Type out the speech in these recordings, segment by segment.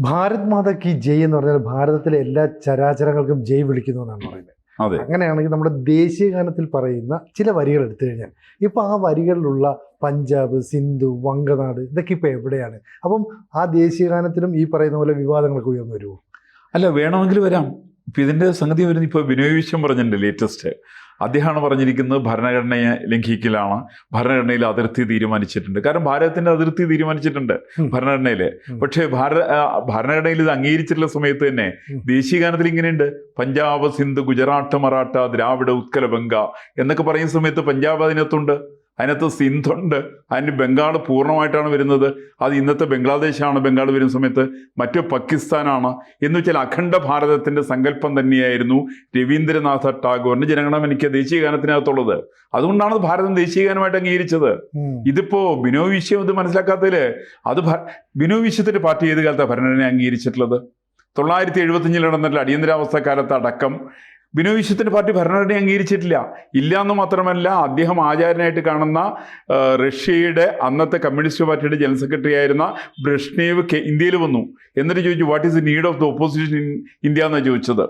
ഭാരത് മാതാ കി ജയ് എന്ന് പറഞ്ഞാൽ ഭാരതത്തിലെ എല്ലാ ചരാചരങ്ങൾക്കും ജയ് വിളിക്കുന്നു എന്നാണ് പറയുന്നത്. അങ്ങനെയാണെങ്കിൽ നമ്മുടെ ദേശീയ ഗാനത്തിൽ പറയുന്ന ചില വരികൾ എടുത്തു കഴിഞ്ഞാൽ ഇപ്പോൾ ആ വരികളിലുള്ള പഞ്ചാബ് സിന്ധു വങ്കനാട് ഇതൊക്കെ ഇപ്പോൾ എവിടെയാണ്? അപ്പം ആ ദേശീയ ഗാനത്തിലും ഈ പറയുന്ന പോലെ വിവാദങ്ങളൊക്കെ ഉയർന്നു വരുമോ? അല്ല വേണമെങ്കിൽ വരാം. ഇപ്പം ഇതിന്റെ സംഗതി വരുന്ന ഇപ്പോൾ വിനോയ വിശ്വം പറഞ്ഞിട്ടുണ്ട് ലേറ്റസ്റ്റ് അദ്ദേഹമാണ് പറഞ്ഞിരിക്കുന്നത് ഭരണഘടനയെ ലംഘിക്കലാണ്. ഭരണഘടനയിൽ അതിർത്തി തീരുമാനിച്ചിട്ടുണ്ട്. കാരണം ഭാരതത്തിന്റെ അതിർത്തി തീരുമാനിച്ചിട്ടുണ്ട്. ഭരണഘടനയിൽ പക്ഷേ ഭാര ഭരണഘടനയിൽ ഇത് അംഗീകരിച്ചിട്ടുള്ള സമയത്ത് തന്നെ ദേശീയഗാനത്തിൽ ദേശീയ ഗാനത്തിൽ ഇങ്ങനെയുണ്ട്. പഞ്ചാബ് സിന്ധു ഗുജറാത്ത് മറാഠ ദ്രാവിഡ ഉത്കല ബംഗ എന്നൊക്കെ പറയുന്ന സമയത്ത് പഞ്ചാബ് അതിനകത്തുണ്ട്. അതിനകത്ത് സിന്ധുണ്ട്. അതിന് ബംഗാൾ പൂർണമായിട്ടാണ് വരുന്നത്. അത് ഇന്നത്തെ ബംഗ്ലാദേശാണ് ബംഗാൾ വരുന്ന സമയത്ത്. മറ്റു പാകിസ്ഥാനാണ്. എന്ന് വെച്ചാൽ അഖണ്ഡ ഭാരതത്തിന്റെ സങ്കല്പം തന്നെയായിരുന്നു രവീന്ദ്രനാഥ ടാഗോറിന്റെ ജനഗണമനിക്ക് ദേശീയ ഗാനത്തിനകത്തുള്ളത്. അതുകൊണ്ടാണ് ഭാരതം ദേശീയ ഗാനമായിട്ട് അംഗീകരിച്ചത്. ഇതിപ്പോ ബിനോ വിശ്വം ഇത് മനസ്സിലാക്കാത്തതിൽ അത് ബിനോ ബിനോയ് വിശ്വത്തിന്റെ പാർട്ടി ഏത് കാലത്താണ് ഭരണഘടന അംഗീകരിച്ചിട്ടുള്ളത്? തൊള്ളായിരത്തി എഴുപത്തിയഞ്ചിൽ നടന്നിട്ടുള്ള അടിയന്തരാവസ്ഥ കാലത്ത് അടക്കം ബിനോയ് വിശ്വത്തിന്റെ പാർട്ടി ഭരണഘടന അംഗീകരിച്ചിട്ടില്ല. ഇല്ല എന്ന് മാത്രമല്ല അദ്ദേഹം ആചാര്യനായിട്ട് കാണുന്ന റഷ്യയുടെ അന്നത്തെ കമ്മ്യൂണിസ്റ്റ് പാർട്ടിയുടെ ജനറൽ സെക്രട്ടറി ആയിരുന്ന ബ്രഷ്നേവ് ഇന്ത്യയിൽ വന്നു. എന്നിട്ട് ചോദിച്ചു what is the need of the opposition in India എന്നാണ് ചോദിച്ചത്.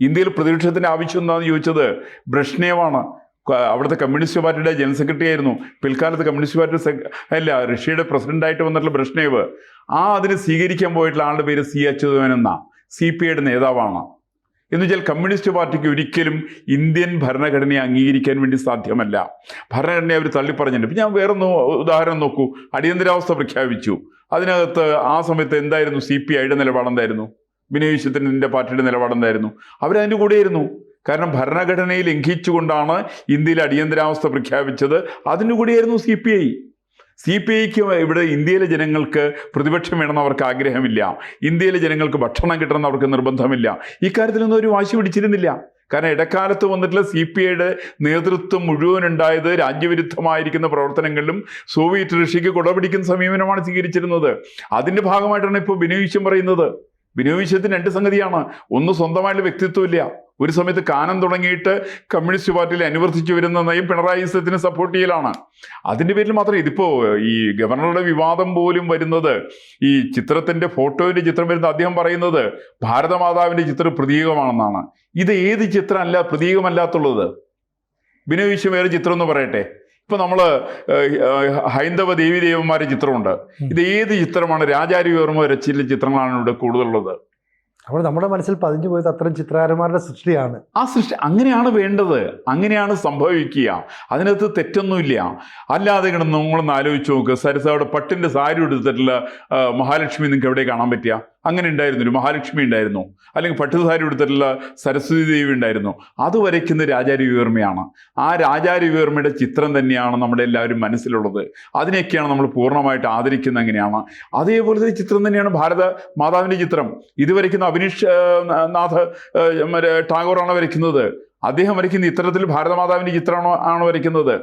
ഇന്ത്യയിൽ പ്രതിപക്ഷത്തിന്റെ ആവശ്യം എന്താണെന്ന് ചോദിച്ചത് ബ്രഷ്നേവാണ്. അവിടുത്തെ കമ്മ്യൂണിസ്റ്റ് പാർട്ടിയുടെ ജനറൽ സെക്രട്ടറി ആയിരുന്നു. പിൽക്കാലത്ത് കമ്മ്യൂണിസ്റ്റ് പാർട്ടി അല്ല റഷ്യയുടെ പ്രസിഡന്റായിട്ട് വന്നിട്ടുള്ള ബ്രഷ്നേവ്. ആ അതിനെ സ്വീകരിക്കാൻ പോയിട്ടുള്ള ആളുടെ പേര് സി. അച്യുതൻ എന്ന. സി. പി. ഐയുടെ നേതാവാണ്. എന്ന് വെച്ചാൽ കമ്മ്യൂണിസ്റ്റ് പാർട്ടിക്ക് ഒരിക്കലും ഇന്ത്യൻ ഭരണഘടനയെ അംഗീകരിക്കാൻ വേണ്ടി സാധ്യമല്ല. ഭരണഘടനയെ അവർ തള്ളിപ്പറഞ്ഞിട്ടുണ്ട്. ഇപ്പം ഞാൻ വേറൊന്ന് ഉദാഹരണം നോക്കൂ. അടിയന്തരാവസ്ഥ പ്രഖ്യാപിച്ചു. അതിനകത്ത് ആ സമയത്ത് എന്തായിരുന്നു? സി പി ഐയുടെ നിലപാടെന്തായിരുന്നു വിശ്വത്തിന്റെ പാർട്ടിയുടെ നിലപാടെന്തായിരുന്നു അവരതിന്റെ കൂടെയായിരുന്നു. കാരണം ഭരണഘടനയെ ലംഘിച്ചുകൊണ്ടാണ് ഇന്ത്യയിൽ അടിയന്തരാവസ്ഥ പ്രഖ്യാപിച്ചത്. അതിന്റെ കൂടെയായിരുന്നു C P I. C P ഐക്ക് ഇവിടെ ഇന്ത്യയിലെ ജനങ്ങൾക്ക് പ്രതിപക്ഷം വേണമെന്ന് അവർക്ക് ആഗ്രഹമില്ല. ഇന്ത്യയിലെ ജനങ്ങൾക്ക് ഭക്ഷണം കിട്ടണമെന്ന് അവർക്ക് നിർബന്ധമില്ല. ഇക്കാര്യത്തിലൊന്നും ഒരു വാശി പിടിച്ചിരുന്നില്ല. കാരണം ഇടക്കാലത്ത് വന്നിട്ടുള്ള സി പി ഐയുടെ നേതൃത്വം മുഴുവൻ ഉണ്ടായത് രാജ്യവിരുദ്ധമായിരിക്കുന്ന പ്രവർത്തനങ്ങളിലും സോവിയറ്റ് റഷ്യക്ക് കുടപിടിക്കുന്ന സമീപനമാണ് സ്വീകരിച്ചിരുന്നത്. അതിന്റെ ഭാഗമായിട്ടാണ് ഇപ്പോൾ ബിനോയ് വിശ്വം പറയുന്നത്. ബിനോയ് വിശ്വത്തിന് രണ്ട് സംഗതിയാണ്. ഒന്ന് സ്വന്തമായിട്ട് വ്യക്തിത്വമില്ല. ഒരു സമയത്ത് കാനം തുടങ്ങിയിട്ട് കമ്മ്യൂണിസ്റ്റ് പാർട്ടിയിൽ അനുവർത്തിച്ചു വരുന്ന നയം പിണറായി സത്തിന് സപ്പോർട്ട് ചെയ്യലാണ്. അതിന്റെ പേരിൽ മാത്രമേ ഇതിപ്പോൾ ഈ ഗവർണറുടെ വിവാദം പോലും വരുന്നത് ഈ ചിത്രത്തിന്റെ ഫോട്ടോയുടെ ചിത്രം വരുന്ന അദ്ദേഹം പറയുന്നത് ഭാരതമാതാവിന്റെ ചിത്രം പ്രതീകമാണെന്നാണ്. ഇത് ഏത് ചിത്രമല്ല പ്രതീകമല്ലാത്തുള്ളത്? ബിനോയ് വിശ്വം വേറെ ചിത്രം എന്ന് പറയട്ടെ. ഇപ്പൊ നമ്മൾ ഹൈന്ദവ ദേവി ദേവന്മാരുടെ ചിത്രമുണ്ട് ഇത് ഏത് ചിത്രമാണ് രാജാരി വർമ്മ രച്ചിലെ ചിത്രങ്ങളാണ് ഇവിടെ കൂടുതലുള്ളത്? അപ്പോൾ നമ്മുടെ മനസ്സിൽ പതിഞ്ഞു പോയത് അത്തരം ചിത്രകാരന്മാരുടെ സൃഷ്ടിയാണ്. ആ സൃഷ്ടി അങ്ങനെയാണ് വേണ്ടത്. അങ്ങനെയാണ് സംഭവിക്കുക. അതിനകത്ത് തെറ്റൊന്നുമില്ല. അല്ലാതെ കിടന്ന് നമ്മളൊന്ന് ആലോചിച്ച് നോക്ക്. സരസ അവിടെ പട്ടിന്റെ സാരി എടുത്തിട്ടുള്ള മഹാലക്ഷ്മി നിങ്ങൾക്ക് എവിടെ കാണാൻ പറ്റിയ അങ്ങനെ ഉണ്ടായിരുന്നു. ഒരു മഹാലക്ഷ്മി ഉണ്ടായിരുന്നു. അല്ലെങ്കിൽ പട്ടുധാരി എടുത്തിട്ടുള്ള സരസ്വതി ദേവി ഉണ്ടായിരുന്നു. അത് വരയ്ക്കുന്ന രാജാരവിവർമ്മയാണ് ആ രാജാരവിവർമ്മയുടെ ചിത്രം തന്നെയാണ് നമ്മുടെ എല്ലാവരും മനസ്സിലുള്ളത്. അതിനെയൊക്കെയാണ് നമ്മൾ പൂർണമായിട്ട് ആദരിക്കുന്നത് അങ്ങനെയാണ്. അതേപോലത്തെ ചിത്രം തന്നെയാണ് ഭാരത മാതാവിന്റെ ചിത്രം. ഇത് വരയ്ക്കുന്ന അഭിനീഷ് നാഥ് ടാഗോറാണ് വരയ്ക്കുന്നത്. അദ്ദേഹം വരയ്ക്കുന്ന ഇത്തരത്തിൽ ഭാരതമാതാവിന്റെ ചിത്രമാണോ ആണ് വരയ്ക്കുന്നത്?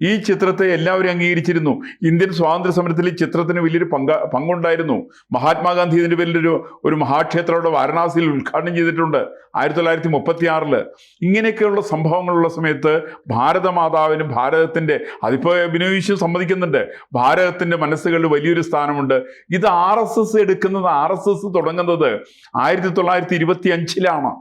ഈ ചിത്രത്തെ എല്ലാവരും അംഗീകരിച്ചിരുന്നു. ഇന്ത്യൻ സ്വാതന്ത്ര്യ സമരത്തിൽ ഈ ചിത്രത്തിന് വലിയൊരു പങ്ക പങ്കുണ്ടായിരുന്നു. മഹാത്മാഗാന്ധി ഇതിന്റെ വലിയൊരു ഒരു മഹാക്ഷേത്രം അവിടെ വാരണാസിയിൽ ഉദ്ഘാടനം ചെയ്തിട്ടുണ്ട് ആയിരത്തി തൊള്ളായിരത്തി മുപ്പത്തി ആറിൽ ഇങ്ങനെയൊക്കെയുള്ള സംഭവങ്ങളുള്ള സമയത്ത് ഭാരതമാതാവിന് ഭാരതത്തിന്റെ അതിപ്പോൾ അഭിനയിച്ച് സമ്മതിക്കുന്നുണ്ട്. ഭാരതത്തിന്റെ മനസ്സുകളിൽ വലിയൊരു സ്ഥാനമുണ്ട്. ഇത് ആർ എസ് എസ് എടുക്കുന്നത് ആർ എസ് എസ് തുടങ്ങുന്നത് ആയിരത്തി തൊള്ളായിരത്തി ഇരുപത്തി അഞ്ചിലാണ്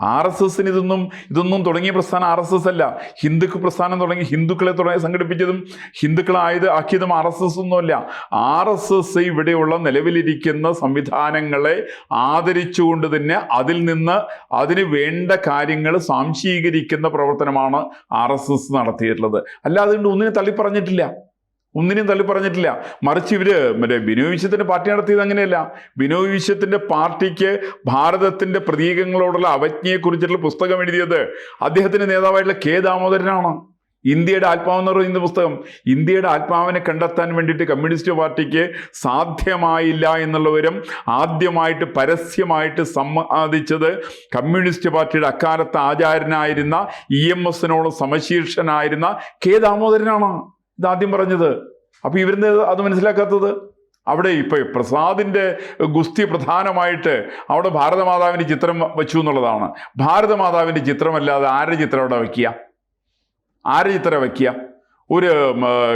ആർ എസ് എസിന് ഇതൊന്നും ഇതൊന്നും തുടങ്ങിയ പ്രസ്ഥാനം ആർ എസ് എസ് അല്ല. ഹിന്ദുക്ക് പ്രസ്ഥാനം തുടങ്ങി ഹിന്ദുക്കളെ തുടങ്ങി സംഘടിപ്പിച്ചതും ഹിന്ദുക്കളായത് ആക്കിയതും ആർ എസ് എസ് ഒന്നുമല്ല ആർ എസ് എസ് ഇവിടെയുള്ള നിലവിലിരിക്കുന്ന സംവിധാനങ്ങളെ ആദരിച്ചുകൊണ്ട് തന്നെ അതിൽ നിന്ന് അതിന് വേണ്ട കാര്യങ്ങൾ സാംശീകരിക്കുന്ന പ്രവർത്തനമാണ് ആർ എസ് എസ് നടത്തിയിട്ടുള്ളത്. അല്ലാതെ ഒന്നിനെ തള്ളിപ്പറഞ്ഞിട്ടില്ല. ഒന്നിനെയും തള്ളി പറഞ്ഞിട്ടില്ല. മറിച്ച് ഇവർ മറ്റേ ബിനോയ് വിശ്വത്തിന്റെ പാർട്ടി നടത്തിയത് അങ്ങനെയല്ല. ബിനോയ് വിശ്വത്തിന്റെ പാർട്ടിക്ക് ഭാരതത്തിന്റെ പ്രതീകങ്ങളോടുള്ള അവജ്ഞയെക്കുറിച്ചുള്ള പുസ്തകം എഴുതിയത് അദ്ദേഹത്തിന്റെ നേതാവായിട്ടുള്ള കെ ദാമോദരനാണ്. ഇന്ത്യയുടെ ആത്മാവെന്ന് പറയുന്ന പുസ്തകം. ഇന്ത്യയുടെ ആത്മാവിനെ കണ്ടെത്താൻ വേണ്ടിയിട്ട് കമ്മ്യൂണിസ്റ്റ് പാർട്ടിക്ക് സാധ്യമായില്ല എന്നുള്ളവരും ആദ്യമായിട്ട് പരസ്യമായിട്ട് സമ്മതിച്ചത് കമ്മ്യൂണിസ്റ്റ് പാർട്ടിയുടെ അക്കാലത്ത് ആചാര്യനായിരുന്ന ഇ എം എസിനോട് സമശീർഷനായിരുന്ന കെ ദാമോദരനാണ്. ഇതാദ്യം പറഞ്ഞത്. അപ്പോൾ ഇവരിന്ന് അത് മനസ്സിലാക്കാത്തത്? അവിടെ ഇപ്പൊ പ്രസാദിന്റെ ഗുസ്തി പ്രധാനമായിട്ട് അവിടെ ഭാരതമാതാവിന്റെ ചിത്രം വെച്ചു എന്നുള്ളതാണ്. ഭാരതമാതാവിന്റെ ചിത്രമല്ലാതെ ആരുടെ ചിത്രം അവിടെ വയ്ക്കുക ആരുടെ ചിത്രം വയ്ക്കുക ഒരു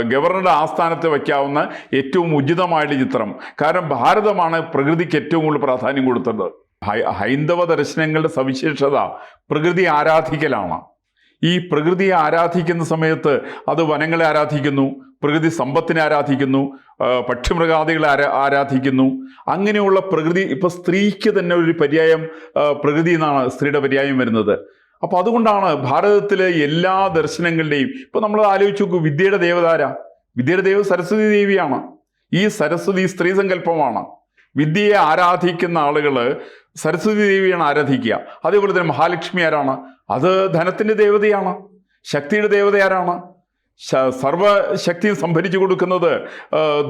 ഗവർണറുടെ ആസ്ഥാനത്ത് വയ്ക്കാവുന്ന ഏറ്റവും ഉചിതമായിട്ടുള്ള ചിത്രം. കാരണം ഭാരതമാണ് പ്രകൃതിക്ക് ഏറ്റവും കൂടുതൽ പ്രാധാന്യം കൊടുത്തത്. ഹൈന്ദവ ദർശനങ്ങളുടെ സവിശേഷത പ്രകൃതി ആരാധിക്കലാണ്. ഈ പ്രകൃതിയെ ആരാധിക്കുന്ന സമയത്ത് അത് വനങ്ങളെ ആരാധിക്കുന്നു പ്രകൃതി സമ്പത്തിനെ ആരാധിക്കുന്നു പക്ഷിമൃഗാദികളെ ആരാ ആരാധിക്കുന്നു. അങ്ങനെയുള്ള പ്രകൃതി ഇപ്പൊ സ്ത്രീക്ക് തന്നെ ഒരു പര്യായം പ്രകൃതി എന്നാണ് സ്ത്രീയുടെ പര്യായം വരുന്നത്. അപ്പൊ അതുകൊണ്ടാണ് ഭാരതത്തിലെ എല്ലാ ദർശനങ്ങളുടെയും ഇപ്പൊ നമ്മൾ ആലോചിച്ച് നോക്കൂ വിദ്യയുടെ ദേവതാര വിദ്യയുടെ ദേവ സരസ്വതി ദേവിയാണ്. ഈ സരസ്വതി സ്ത്രീ സങ്കല്പമാണ്. വിദ്യയെ ആരാധിക്കുന്ന ആളുകൾ സരസ്വതി ദേവിയാണ് ആരാധിക്കുക. അതേപോലെ തന്നെ മഹാലക്ഷ്മി ആരാണ്? അത് ധനത്തിന്റെ ദേവതയാണ്. ശക്തിയുടെ ദേവത ആരാണ്? സർവശക്തിയും സംഭരിച്ചു കൊടുക്കുന്നത്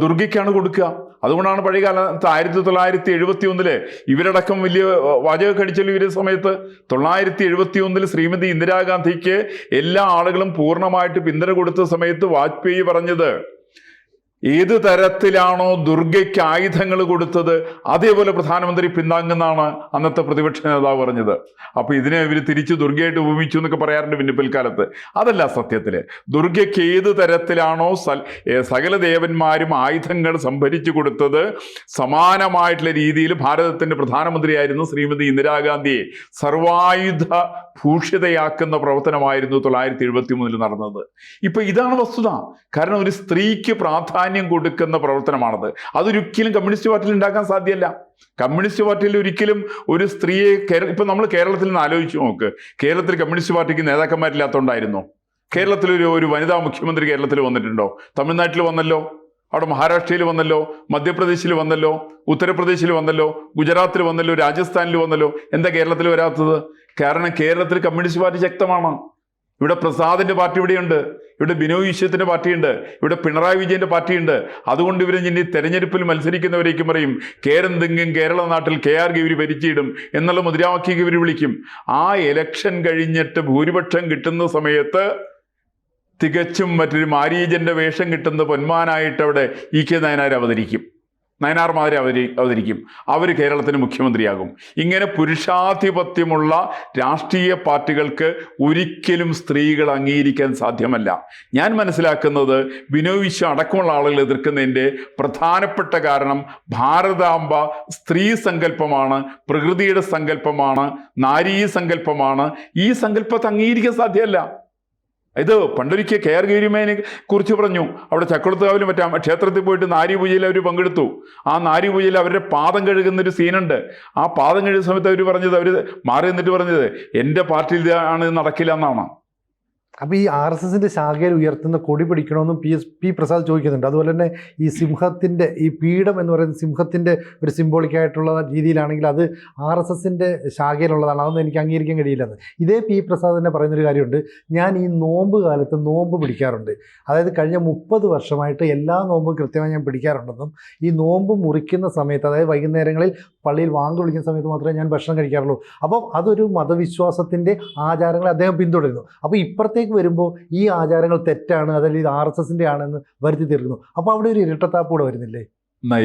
ദുർഗയ്ക്കാണ് കൊടുക്കുക. അതുകൊണ്ടാണ് പഴയകാലത്ത് ആയിരത്തി തൊള്ളായിരത്തി എഴുപത്തി ഒന്നിൽ ഇവരടക്കം വലിയ വാചക കടിച്ചല്ലോ ഇവരുടെ സമയത്ത് തൊള്ളായിരത്തി എഴുപത്തി ഒന്നിൽ ശ്രീമതി ഇന്ദിരാഗാന്ധിക്ക് എല്ലാ ആളുകളും പൂർണമായിട്ട് പിന്തുണ കൊടുത്ത സമയത്ത് വാജ്പേയി പറഞ്ഞത് ഏത് തരത്തിലാണോ ദുർഗയ്ക്ക് ആയുധങ്ങൾ കൊടുത്തത് അതേപോലെ പ്രധാനമന്ത്രി പിന്താങ്ങുന്നതാണ് അന്നത്തെ പ്രതിപക്ഷ നേതാവ് പറഞ്ഞത്. അപ്പൊ ഇതിനെ ഇവർ തിരിച്ച് ദുർഗയായിട്ട് ഉപമിച്ചു എന്നൊക്കെ പറയാറുണ്ട് പിന്നെ പിൽക്കാലത്ത് അതല്ല സത്യത്തിൽ. ദുർഗയ്ക്ക് ഏത് തരത്തിലാണോ സകല ദേവന്മാരും ആയുധങ്ങൾ സംഭരിച്ചു കൊടുത്തത് സമാനമായിട്ടുള്ള രീതിയിൽ ഭാരതത്തിന്റെ പ്രധാനമന്ത്രിയായിരുന്നു ശ്രീമതി ഇന്ദിരാഗാന്ധിയെ. സർവായുധ ഭൂഷിതയാക്കുന്ന പ്രവർത്തനമായിരുന്നു തൊള്ളായിരത്തി എഴുപത്തി മൂന്നിൽ നടന്നത്. ഇപ്പൊ ഇതാണ് വസ്തുത. കാരണം ഒരു സ്ത്രീക്ക് പ്രാധാന്യം കൊടുക്കുന്ന പ്രവർത്തനമാണത്. അതൊരിക്കലും കമ്മ്യൂണിസ്റ്റ് പാർട്ടിയിൽ ഉണ്ടാക്കാൻ സാധ്യമല്ല കമ്മ്യൂണിസ്റ്റ് പാർട്ടിയിൽ ഒരിക്കലും ഒരു സ്ത്രീയെ കേരള ഇപ്പൊ നമ്മൾ കേരളത്തിൽ നിന്ന് ആലോചിച്ച് നോക്ക്. കേരളത്തിൽ കമ്മ്യൂണിസ്റ്റ് പാർട്ടിക്ക് നേതാക്കന്മാരില്ലാത്തോണ്ടായിരുന്നു. കേരളത്തിൽ ഒരു ഒരു വനിതാ മുഖ്യമന്ത്രി കേരളത്തിൽ വന്നിട്ടുണ്ടോ? തമിഴ്നാട്ടിൽ വന്നല്ലോ? അവിടെ മഹാരാഷ്ട്രയിൽ വന്നല്ലോ? മധ്യപ്രദേശിൽ വന്നല്ലോ? ഉത്തർപ്രദേശിൽ വന്നല്ലോ? ഗുജറാത്തിൽ വന്നല്ലോ? രാജസ്ഥാനിൽ വന്നല്ലോ? എന്താ കേരളത്തിൽ വരാത്തത്? കാരണം കേരളത്തിൽ കമ്മ്യൂണിസ്റ്റ് പാർട്ടി ശക്തമാണ്. ഇവിടെ പ്രസാദിന്റെ പാർട്ടി ഇവിടെയുണ്ട്. ഇവിടെ ബിനോയ് വിശ്വത്തിന്റെ പാർട്ടിയുണ്ട്. ഇവിടെ പിണറായി വിജയന്റെ പാർട്ടിയുണ്ട്. അതുകൊണ്ട് ഇവർ ഇനി തെരഞ്ഞെടുപ്പിൽ മത്സരിക്കുന്നവരേക്കും പറയും കേരന്തെങ്കിലും കേരള നാട്ടിൽ കെ ആർ ഗൗരി ഭരിച്ചിടും എന്നുള്ള മുദ്രാവാക്യം ഇവർ വിളിക്കും. ആ ഇലക്ഷൻ കഴിഞ്ഞിട്ട് ഭൂരിപക്ഷം കിട്ടുന്ന സമയത്ത് തികച്ചും മറ്റൊരു മാരീജന്റെ വേഷം കിട്ടുന്ന പൊന്മാനായിട്ട് അവിടെ ഇ കെ നയനാർ അവതരിക്കും. നയനാർമാരെ അവതരി അവതരിക്കും. അവർ കേരളത്തിന് മുഖ്യമന്ത്രിയാകും. ഇങ്ങനെ പുരുഷാധിപത്യമുള്ള രാഷ്ട്രീയ പാർട്ടികൾക്ക് ഒരിക്കലും സ്ത്രീകൾ അംഗീകരിക്കാൻ സാധ്യമല്ല. ഞാൻ മനസ്സിലാക്കുന്നത് ബിനോയ് വിശ്വം അടക്കമുള്ള ആളുകൾ എതിർക്കുന്നതിന്റെ പ്രധാനപ്പെട്ട കാരണം ഭാരതാംബ സ്ത്രീ സങ്കല്പമാണ് പ്രകൃതിയുടെ സങ്കല്പമാണ് നാരീ സങ്കല്പമാണ്. ഈ സങ്കല്പത്തെ അംഗീകരിക്കാൻ സാധ്യമല്ല. ഇത് പണ്ടൊരിക്കൽ കെ ആർ ഗൗരിമേനെ കുറിച്ച് പറഞ്ഞു. അവിടെ ചക്കുളത്തുകാവിലും മറ്റാ ക്ഷേത്രത്തിൽ പോയിട്ട് നാരി പൂജയിൽ അവർ പങ്കെടുത്തു. ആ നാരി പൂജയിൽ അവരുടെ പാദം കഴുകുന്ന ഒരു സീനുണ്ട്. ആ പാദം കഴുകുന്ന സമയത്ത് അവർ പറഞ്ഞത് അവർ മാറി നിന്നിട്ട് പറഞ്ഞത് എന്റെ പാർട്ടിയിൽ ആണ് നടക്കില്ല എന്നാണ്. അപ്പോൾ ഈ ആർ എസ് എസിന്റെ ശാഖയിൽ ഉയർത്തുന്ന കൊടി പിടിക്കണമെന്നും പി എസ് പി പ്രസാദ് ചോദിക്കുന്നുണ്ട്. അതുപോലെ തന്നെ ഈ സിംഹത്തിന്റെ ഈ പീഠം എന്ന് പറയുന്ന സിംഹത്തിന്റെ ഒരു സിംബോളിക്കായിട്ടുള്ള രീതിയിലാണെങ്കിൽ അത് ആർ എസ് എസിന്റെ ശാഖയിലുള്ളതാണ്. അതൊന്നും എനിക്ക് അംഗീകരിക്കാൻ കഴിയില്ലെന്ന് ഇതേ പി പ്രസാദ് തന്നെ പറയുന്നൊരു കാര്യമുണ്ട്. ഞാൻ ഈ നോമ്പ് കാലത്ത് നോമ്പ് പിടിക്കാറുണ്ട്. അതായത് കഴിഞ്ഞ മുപ്പത് വർഷമായിട്ട് എല്ലാ നോമ്പും കൃത്യമായി ഞാൻ പിടിക്കാറുണ്ടെന്നും ഈ നോമ്പ് മുറിക്കുന്ന സമയത്ത് അതായത് വൈകുന്നേരങ്ങളിൽ പള്ളിയിൽ വാങ്ക് വിളിക്കുന്ന സമയത്ത് മാത്രമേ ഞാൻ ഭക്ഷണം കഴിക്കാറുള്ളൂ. അപ്പോൾ അതൊരു മതവിശ്വാസത്തിന്റെ ആചാരങ്ങളെ അദ്ദേഹം പിന്തുടരുന്നു. അപ്പോൾ ഇപ്പുറത്തേക്ക് വരുമ്പോൾ ഈ ആചാരങ്ങൾ തെറ്റാണ് അതല്ലെങ്കിൽ ഇത് ആർ എസ് എസിന്റെ ആണെന്ന് വരുത്തി തീർക്കുന്നു. അപ്പോൾ അവിടെ ഒരു ഇരട്ടത്താപ്പ് കൂടെ വരുന്നില്ലേ?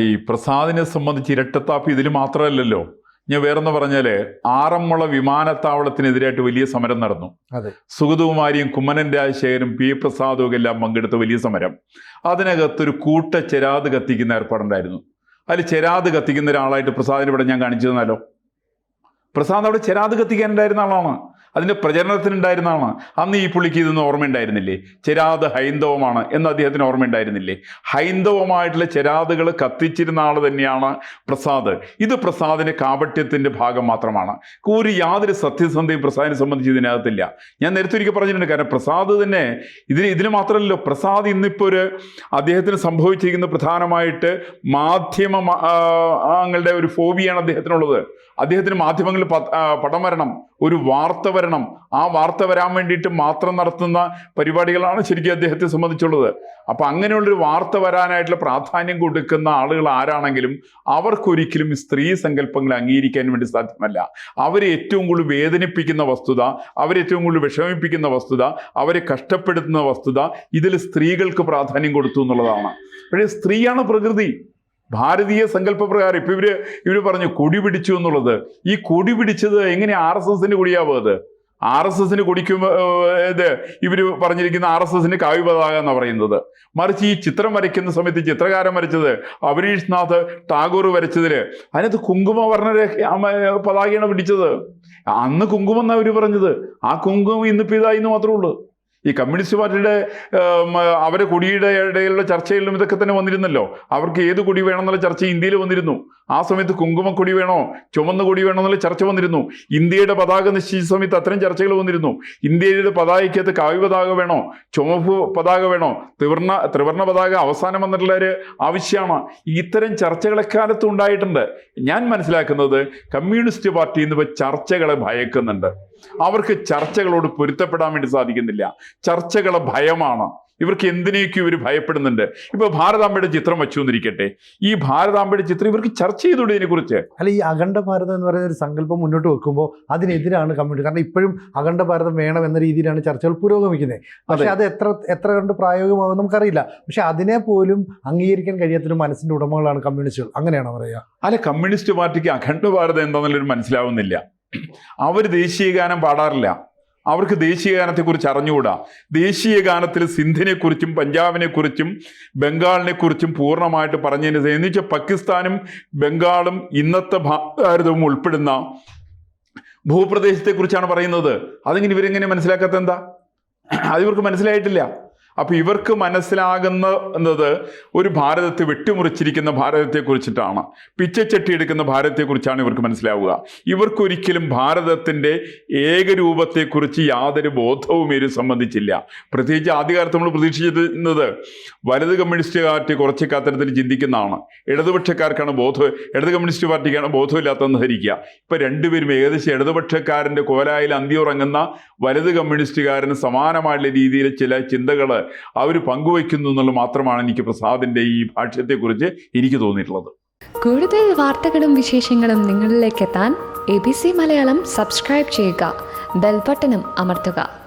ഈ പ്രസാദിനെ സംബന്ധിച്ച് ഇരട്ടത്താപ്പ് ഇതിൽ മാത്രമല്ലല്ലോ. ഞാൻ വേറെന്ന് പറഞ്ഞാൽ ആറന്മുള വിമാനത്താവളത്തിനെതിരായിട്ട് വലിയ സമരം നടന്നു. സുഗതകുമാരിയും കുമ്മനൻ രാജശേഖരും പി പ്രസാദും എല്ലാം പങ്കെടുത്ത വലിയ സമരം. അതിനകത്തൊരു കൂട്ട ചെരാത് കത്തിക്കുന്ന ഏർപ്പാടുണ്ടായിരുന്നു. അതിൽ ചെരാത് കത്തിക്കുന്ന ഒരാളായിട്ട് പ്രസാദിനെ ഇവിടെ ഞാൻ കാണിച്ചു തന്നാലോ? പ്രസാദ് അവിടെ ചെരാത് കത്തിക്കാനുണ്ടായിരുന്ന ആളാണ്. അതിന്റെ പ്രചരണത്തിനുണ്ടായിരുന്നതാണ് അന്ന് ഈ പുള്ളിക്ക് ഇതൊന്നും ഓർമ്മയുണ്ടായിരുന്നില്ലേ? ചെരാത് ഹൈന്ദവമാണ് എന്ന് അദ്ദേഹത്തിന് ഓർമ്മയുണ്ടായിരുന്നില്ലേ? ഹൈന്ദവമായിട്ടുള്ള ചെരാതുകൾ കത്തിച്ചിരുന്ന ആൾ തന്നെയാണ് പ്രസാദ്. ഇത് പ്രസാദിന്റെ കാപട്യത്തിന്റെ ഭാഗം മാത്രമാണ്. ഒരു യാതൊരു സത്യസന്ധയും പ്രസാദിനെ സംബന്ധിച്ച് ഇതിനകത്തില്ല. ഞാൻ നേരത്തെ ഒരിക്കൽ പറഞ്ഞിട്ടുണ്ട് കാരണം പ്രസാദ് തന്നെ ഇതിന് ഇതിന് മാത്രമല്ലല്ലോ പ്രസാദ് ഇന്നിപ്പോൾ ഒരു അദ്ദേഹത്തിന് സംഭവിച്ചിരിക്കുന്ന പ്രധാനമായിട്ട് മാധ്യമ ങ്ങളുടെ ഒരു ഫോബിയാണ് അദ്ദേഹത്തിനുള്ളത്. അദ്ദേഹത്തിന് മാധ്യമങ്ങളിൽ പടം വരണം. ഒരു വാർത്ത വരണം. ആ വാർത്ത വരാൻ വേണ്ടിയിട്ട് മാത്രം നടത്തുന്ന പരിപാടികളാണ് ശരിക്കും അദ്ദേഹത്തെ സംബന്ധിച്ചുള്ളത്. അപ്പൊ അങ്ങനെയുള്ളൊരു വാർത്ത വരാനായിട്ടുള്ള പ്രാധാന്യം കൊടുക്കുന്ന ആളുകൾ ആരാണെങ്കിലും അവർക്കൊരിക്കലും സ്ത്രീ സങ്കല്പങ്ങളെ അംഗീകരിക്കാൻ വേണ്ടി സാധ്യമല്ല. അവരെ ഏറ്റവും കൂടുതൽ വേദനിപ്പിക്കുന്ന വസ്തുത അവരെ ഏറ്റവും കൂടുതൽ വിഷമിപ്പിക്കുന്ന വസ്തുത അവരെ കഷ്ടപ്പെടുത്തുന്ന വസ്തുത ഇതിൽ സ്ത്രീകൾക്ക് പ്രാധാന്യം കൊടുത്തു എന്നുള്ളതാണ്. പക്ഷേ സ്ത്രീയാണ് പ്രകൃതി. ഭാരതീയ സങ്കല്പപ്രകാരം ഇപ്പൊ ഇവർ ഇവർ പറഞ്ഞു കൊടി പിടിച്ചു എന്നുള്ളത്. ഈ കൊടി പിടിച്ചത് എങ്ങനെ ആർ എസ് എസിന്റെ കൊടിയാവുക അത്? ആർ എസ് എസിന് കുടിക്കുമ്പോൾ ഇത് ഇവർ പറഞ്ഞിരിക്കുന്ന ആർ എസ് എസിന് കാവ്യ പതാക എന്നാണ് പറയുന്നത്. മറിച്ച് ഈ ചിത്രം വരയ്ക്കുന്ന സമയത്ത് ചിത്രകാരൻ വരച്ചത് അവരീഷ് നാഥ് ടാഗോർ വരച്ചതിൽ അതിനകത്ത് കുങ്കുമവർണ പതാകയാണ് പിടിച്ചത്. അന്ന് കുങ്കുമെന്നാണ് അവർ പറഞ്ഞത്. ആ കുങ്കുമം ഇന്നിപ്പോൾ ഇതായി എന്ന് മാത്രമേ ഉള്ളൂ. ഈ കമ്മ്യൂണിസ്റ്റ് പാർട്ടിയുടെ അവരെ കുടിയുടെ ഇടയിലുള്ള ചർച്ചയിലും ഇതൊക്കെ തന്നെ വന്നിരുന്നല്ലോ. അവർക്ക് ഏത് കുടി വേണമെന്നുള്ള ചർച്ച ഇന്ത്യയിൽ വന്നിരുന്നു. ആ സമയത്ത് കുങ്കുമ കൊടി വേണോ ചുമന്ന കൊടി വേണോ എന്നുള്ള ചർച്ച വന്നിരുന്നു. ഇന്ത്യയുടെ പതാക നിശ്ചയിച്ച സമയത്ത് അത്തരം ചർച്ചകൾ വന്നിരുന്നു. ഇന്ത്യയുടെ പതാകയ്ക്കകത്ത് കാവ്യ പതാക വേണോ ചുമപ്പ് പതാക വേണോ ത്രിവർണ ത്രിവർണ പതാക അവസാനം വന്നിട്ടുള്ള ഒരു ആവശ്യമാണ്. ഇത്തരം ചർച്ചകൾ ഉണ്ടായിട്ടുണ്ട്. ഞാൻ മനസ്സിലാക്കുന്നത് കമ്മ്യൂണിസ്റ്റ് പാർട്ടി എന്നിവ ചർച്ചകളെ ഭയക്കുന്നുണ്ട്. അവർക്ക് ചർച്ചകളോട് പൊരുത്തപ്പെടാൻ വേണ്ടി സാധിക്കുന്നില്ല. ചർച്ചകളെ ഭയമാണ്. ഇവർക്ക് എന്തിനേക്കും ഇവർ ഭയപ്പെടുന്നുണ്ട്. ഇപ്പൊ ഭാരതാംബയുടെ ചിത്രം വെച്ചു എന്നിരിക്കട്ടെ ഈ ഭാരതാംബയുടെ ചിത്രം ഇവർക്ക് ചർച്ച ചെയ്തൂടെ ഇതിനെക്കുറിച്ച്? അല്ല ഈ അഖണ്ഡ ഭാരതം എന്ന് പറയുന്ന ഒരു സങ്കല്പം മുന്നോട്ട് വെക്കുമ്പോൾ അതിനെതിരാണ് കമ്മ്യൂണിറ്റി. കാരണം ഇപ്പോഴും അഖണ്ഡ ഭാരതം വേണം എന്ന രീതിയിലാണ് ചർച്ചകൾ പുരോഗമിക്കുന്നത്. പക്ഷെ അത്. എത്ര എത്ര കണ്ട് പ്രായോഗികമാകും നമുക്കറിയില്ല. പക്ഷെ അതിനെ പോലും അംഗീകരിക്കാൻ കഴിയാത്തൊരു മനസ്സിന്റെ ഉടമകളാണ് കമ്മ്യൂണിസ്റ്റുകൾ. അങ്ങനെയാണോ പറയുക? അല്ല കമ്മ്യൂണിസ്റ്റ് പാർട്ടിക്ക് അഖണ്ഡ ഭാരതം എന്താണെന്നുള്ളൊരു മനസ്സിലാവുന്നില്ല. അവർ ദേശീയ ഗാനം പാടാറില്ല. അവർക്ക് ദേശീയ ഗാനത്തെക്കുറിച്ച് അറിഞ്ഞുകൂടാ. ദേശീയ ഗാനത്തിൽ പഞ്ചാബിനെക്കുറിച്ചും കുറിച്ചും പഞ്ചാബിനെ കുറിച്ചും ബംഗാളിനെ കുറിച്ചും പൂർണമായിട്ട് പറഞ്ഞതിന് എന്നുവെച്ചാൽ എന്ന് വെച്ചാൽ പാകിസ്ഥാനും ബംഗാളും ഇന്നത്തെ ഭാരതവും ഉൾപ്പെടുന്ന ഭൂപ്രദേശത്തെക്കുറിച്ചാണ് പറയുന്നത്. അതിങ്ങനെ ഇവരെങ്ങനെ മനസ്സിലാക്കാത്ത എന്താ? അത് ഇവർക്ക് മനസ്സിലായിട്ടില്ല. അപ്പൊ ഇവർക്ക് മനസ്സിലാകുന്നത് ഒരു ഭാരതത്തെ വെട്ടിമുറിച്ചിരിക്കുന്ന ഭാരതത്തെ കുറിച്ചിട്ടാണ് പിച്ചച്ചട്ടി എടുക്കുന്ന ഭാരതത്തെക്കുറിച്ചാണ് ഇവർക്ക് മനസ്സിലാവുക. ഇവർക്കൊരിക്കലും ഭാരതത്തിന്റെ ഏകരൂപത്തെക്കുറിച്ച് യാതൊരു ബോധവും ഇവർ സംബന്ധിച്ചില്ല. പ്രത്യേകിച്ച് ആദ്യകാലത്ത് നമ്മൾ പ്രതീക്ഷിച്ചിരുന്നത് വലത് കമ്മ്യൂണിസ്റ്റ് പാർട്ടി കുറച്ചൊക്കെ അത്തരത്തിൽ ചിന്തിക്കുന്നതാണ്. ഇടതുപക്ഷക്കാർക്കാണ് ബോധം ഇടത് കമ്മ്യൂണിസ്റ്റ് പാർട്ടിക്കാണ് ബോധമില്ലാത്തതെന്ന് ധരിക്കുക. ഇപ്പൊ രണ്ടുപേരും ഏകദേശം ഇടതുപക്ഷക്കാരന്റെ കോലായിൽ അന്തിയുറങ്ങുന്ന വലത് കമ്മ്യൂണിസ്റ്റുകാരന് സമാനമായുള്ള രീതിയിൽ ചില ചിന്തകൾ അവർ പങ്കുവയ്ക്കുന്നു എന്നുള്ളത് മാത്രമാണ് എനിക്ക് പ്രസാദിന്റെ ഈ ഭാഷ്യത്തെക്കുറിച്ച് എനിക്ക് തോന്നിയിട്ടുള്ളത്. കൂടുതൽ വാർത്തകളും വിശേഷങ്ങളും നിങ്ങളിലേക്ക് എത്താൻ A B C Malayalam subscribe ചെയ്യുക. ബെൽബട്ടനും അമർത്തുക.